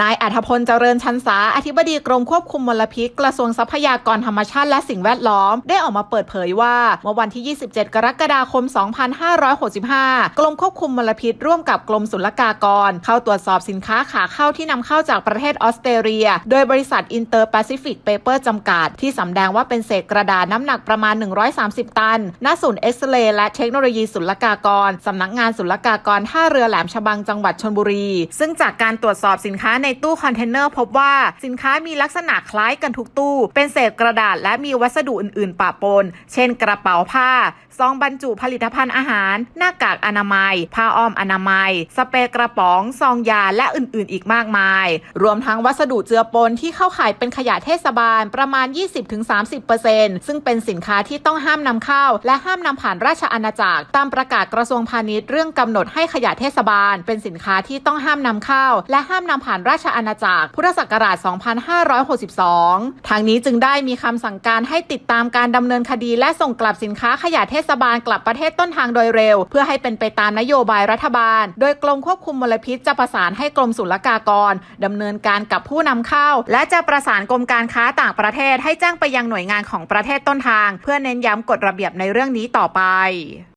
นายอัธพลเจริญชันษาอธิบดีกรมควบคุมมลพิษ กระทรวงทรัพยากรธรรมชาติและสิ่งแวดล้อม ได้ออกมาเปิดเผยว่าเมื่อวันที่ 27 กรกฎาคม 2565 กรมควบคุมมลพิษ ร่วมกับกรมศุลกากร เข้าตรวจสอบสินค้าขาเข้าที่นำเข้าจากประเทศออสเตรเลีย โดยบริษัทอินเตอร์แปซิฟิกเปเปอร์จำกัด ที่สำแดงว่าเป็นเศษกระดาษน้ำหนักประมาณ 130 ตันณศูนย์เอ็กซเรย์และเทคโนโลยีศุลกากรสำนักงานศุลกากรท่าเรือแหลมฉบังจังหวัดชลบุรี ซึ่งจากการตรวจสอบสินค้าในตู้คอนเทนเนอร์พบว่าสินค้ามีลักษณะคล้ายกันทุกตู้ เป็นเศษกระดาษและมีวัสดุอื่น ๆ ปะปน เช่นกระเป๋าผ้า ซองบรรจุผลิตภัณฑ์อาหาร หน้ากากอนามัย ผ้าอ้อมอนามัย สเปรย์กระป๋อง ซองยา และอื่น ๆ อีกมากมาย รวมทั้งวัสดุเจือปนที่เข้าข่ายเป็นขยะเทศบาลประมาณ 20-30%ซึ่งเป็นสินค้าที่ต้องห้ามนำเข้า และห้ามนำผ่านราชอาณาจักร ตามประกาศกระทรวงพาณิชย์เรื่องกำหนดให้ขยะเทศบาล เป็นสินค้าที่ต้องห้ามนำเข้า และห้ามนำผ่านราราชอาณาจักร พุทธศักราช 2562 ทางนี้จึงได้มีคำสั่งการให้ติดตามการดำเนินคดีและส่งกลับสินค้าขยะเทศบาลกลับประเทศต้นทางโดยเร็ว เพื่อให้เป็นไปตามนโยบายรัฐบาล โดยกรมควบคุมมลพิษจะประสานให้กรมศุลกากรดำเนินการกับผู้นำเข้า และจะประสานกรมการค้าต่างประเทศให้แจ้งไปยังหน่วยงานของประเทศต้นทาง เพื่อเน้นย้ำกฎระเบียบในเรื่องนี้ต่อไป